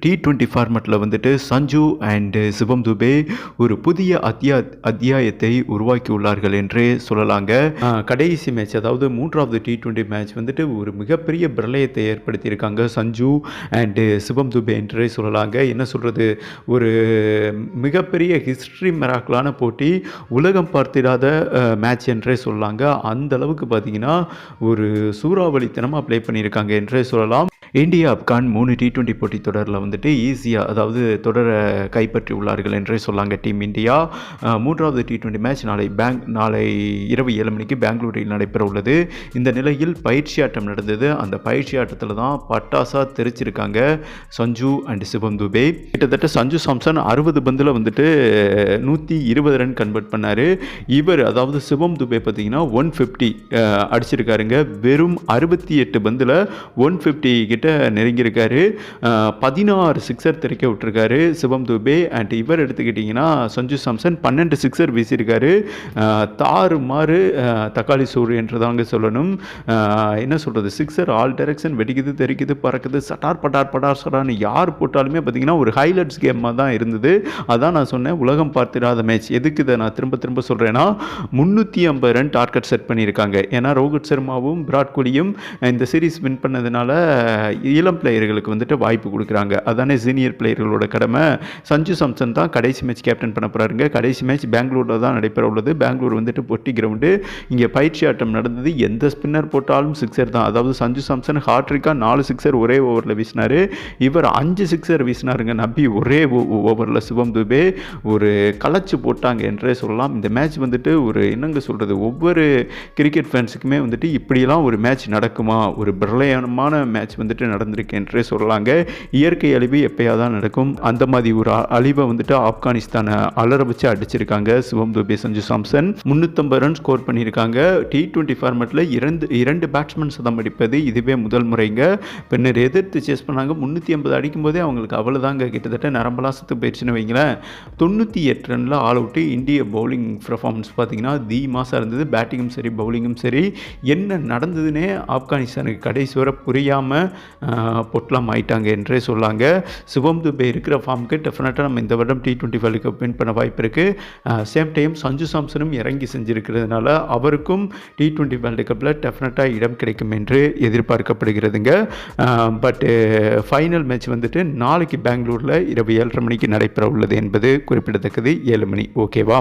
T twenty ஃபார்மெட்டில் வந்துட்டு Sanju and Shivam Dubey ஒரு புதிய அத்தியா அத்தியாயத்தை உருவாக்கியுள்ளார்கள் என்றே சொல்லலாங்க. கடைசி மேட்ச் அதாவது மூன்றாவது டி டுவெண்ட்டி மேட்ச் வந்துட்டு ஒரு மிகப்பெரிய பிரளயத்தை ஏற்படுத்தியிருக்காங்க சஞ்சு அண்டு சிவம் துபே என்றே சொல்லலாங்க. என்ன சொல்கிறது ஒரு மிகப்பெரிய ஹிஸ்ட்ரி மெராக்கலான போட்டி உலகம் பார்த்திடாத மேட்ச் என்றே சொல்லலாங்க. அந்த அளவுக்கு பார்த்தீங்கன்னா ஒரு சூறாவளித்தனமாக ப்ளே பண்ணியிருக்காங்க என்றே சொல்லலாம். இந்தியா ஆப்கான் மூணு டி டுவெண்ட்டி போட்டி தொடரில் வந்துட்டு ஈஸியாக அதாவது தொடரை கைப்பற்றி உள்ளார்கள் என்றே சொல்லாங்க டீம் இந்தியா. மூன்றாவது டி டுவெண்ட்டி மேட்ச் நாளை பேங்க் நாளை இரவு ஏழு மணிக்கு பெங்களூரில் நடைபெற உள்ளது. இந்த நிலையில் பயிற்சி ஆட்டம் நடந்தது. அந்த பயிற்சி ஆட்டத்தில் தான் பட்டாசா தெரிச்சிருக்காங்க சஞ்சு அண்ட் சிவம் துபே. கிட்டத்தட்ட சஞ்சு சாம்சன் அறுபது பந்தில் வந்துட்டு நூற்றி இருபது ரன் கன்வெர்ட் பண்ணார். இவர் அதாவது சிவம் துபே பார்த்தீங்கன்னா ஒன் ஃபிஃப்டி அடிச்சிருக்காருங்க. வெறும் அறுபத்தி எட்டு பந்தில் ஒன் ஃபிஃப்டி கிட்ட நெருங்கியிருக்காரு. பதினாறு சிக்ஸர் திறக்க விட்டுருக்காரு. சிவம் துபே அண்ட் இவர் எடுத்துக்கிட்டிங்கன்னா சஞ்சு சாம்சன் பன்னெண்டு சிக்ஸர் வீசியிருக்காரு. தாறு மாறு தக்காளி சோறு என்று தாங்க சொல்லணும். என்ன சொல்கிறது சிக்ஸர் ஆல் டைரக்ஷன் வெடிக்குது தெரிக்குது பறக்குது சட்டார் பட்டார் பட்டார் சடார்னு யார் போட்டாலுமே பார்த்தீங்கன்னா ஒரு ஹைலைட்ஸ் கேமாக தான் இருந்தது. அதான் நான் சொன்னேன் உலகம் பார்த்திராத மேட்ச். எதுக்கு இதை நான் திரும்ப திரும்ப சொல்கிறேன்னா முந்நூற்றி ஐம்பது ரன் டார்கெட் செட் பண்ணியிருக்காங்க. ஏன்னா ரோஹித் சர்மாவும் விராட் கோலியும் இந்த சீரிஸ் வின் பண்ணதுனால இளம் பிளேயர்களுக்கு வந்துட்டு வாய்ப்பு கொடுக்குறாங்க. அதானே சீனியர் பிளேயர்களோட கடமை. சஞ்சு சாம்சன் தான் கடைசி மேட்ச் கேப்டன் பண்ண போகிறாருங்க கடைசி மேட்ச் பெங்களூரில் தான் நடைபெற உள்ளது. பெங்களூர் வந்துட்டு பொட்டி கிரவுண்டு இங்கே பயிற்சி ஆட்டம் நடந்தது. எந்த ஸ்பின்னர் போட்டாலும் சிக்ஸர் தான். அதாவது சஞ்சு சாம்சன் ஹாட்ரிக்காக நாலு சிக்ஸர் ஒரே ஓவரில் வீசினார். இவர் அஞ்சு சிக்ஸர் வீசினாருங்க நம்பி. ஒரே ஓவரில் சிவம் துபே ஒரு களைச்சு போட்டாங்க என்றே சொல்லலாம். இந்த மேட்ச் வந்துட்டு ஒரு என்னங்க சொல்கிறது ஒவ்வொரு கிரிக்கெட் ஃபேன்ஸுக்குமே வந்துட்டு இப்படியெல்லாம் ஒரு மேட்ச் நடக்குமா? ஒரு பிரளயமான மேட்ச் வந்துட்டு நடந்திருக்கு என்றே சொல்லலாங்க. இயற்கை அழிவு எப்பயா தான் நடக்கும். அந்த மாதிரி ஒரு அழிவை வந்துட்டு ஆப்கானிஸ்தானை அலற வச்சு அடிச்சிருக்காங்க சிவம் துபே சஞ்சு சாம்சன். முந்நூற்றம்பது ரன் ஸ்கோர் பண்ணியிருக்காங்க. டி டுவெண்ட்டி ஃபார்மேட்டில் இரண்டு இரண்டு பேட்ஸ்மேன் சதம் அடிப்பது இதுவே முதல் முறைங்க. பின்னர் எதிர்த்து சேஸ் பண்ணாங்க. முந்நூற்றி ஐம்பது அடிக்கும் போதே அவங்களுக்கு அவ்வளோதாங்க கிட்டத்தட்ட நரம்பலாம் சத்து போயிடுச்சுன்னு வைங்களேன். தொண்ணூற்றி எட்டு ரனில் ஆல் அவுட்டு இந்திய பவுலிங் பர்ஃபார்மன்ஸ் பார்த்தீங்கன்னா தி மாசாக இருந்தது. பேட்டிங்கும் சரி பவுலிங்கும் சரி. என்ன நடந்ததுன்னே ஆப்கானிஸ்தானுக்கு கடைசி வரை புரியாமல் பொட்லாம் ஆயிட்டாங்க என்றே சொல்லாங்க. சிவம் துபே இருக்கிற ஃபார்முக்கு டெஃபினட்டாக நம்ம இந்த வருடம் T twenty world cup win பண்ண வாய்ப்பு இருக்குது சேம் டைம் சஞ்சு சாம்சனும் இறங்கி செஞ்சுருக்கிறதுனால அவருக்கும் டி டுவெண்ட்டி வேர்ல்டு கப்பில் டெஃபினட்டாக இடம் கிடைக்கும் என்று எதிர்பார்க்கப்படுகிறதுங்க. பட்டு ஃபைனல் மேட்ச் வந்துட்டு நாளைக்கு பெங்களூரில் இரவு ஏழரை மணிக்கு நடைபெற உள்ளது என்பது குறிப்பிடத்தக்கது. ஏழு மணி ஓகேவா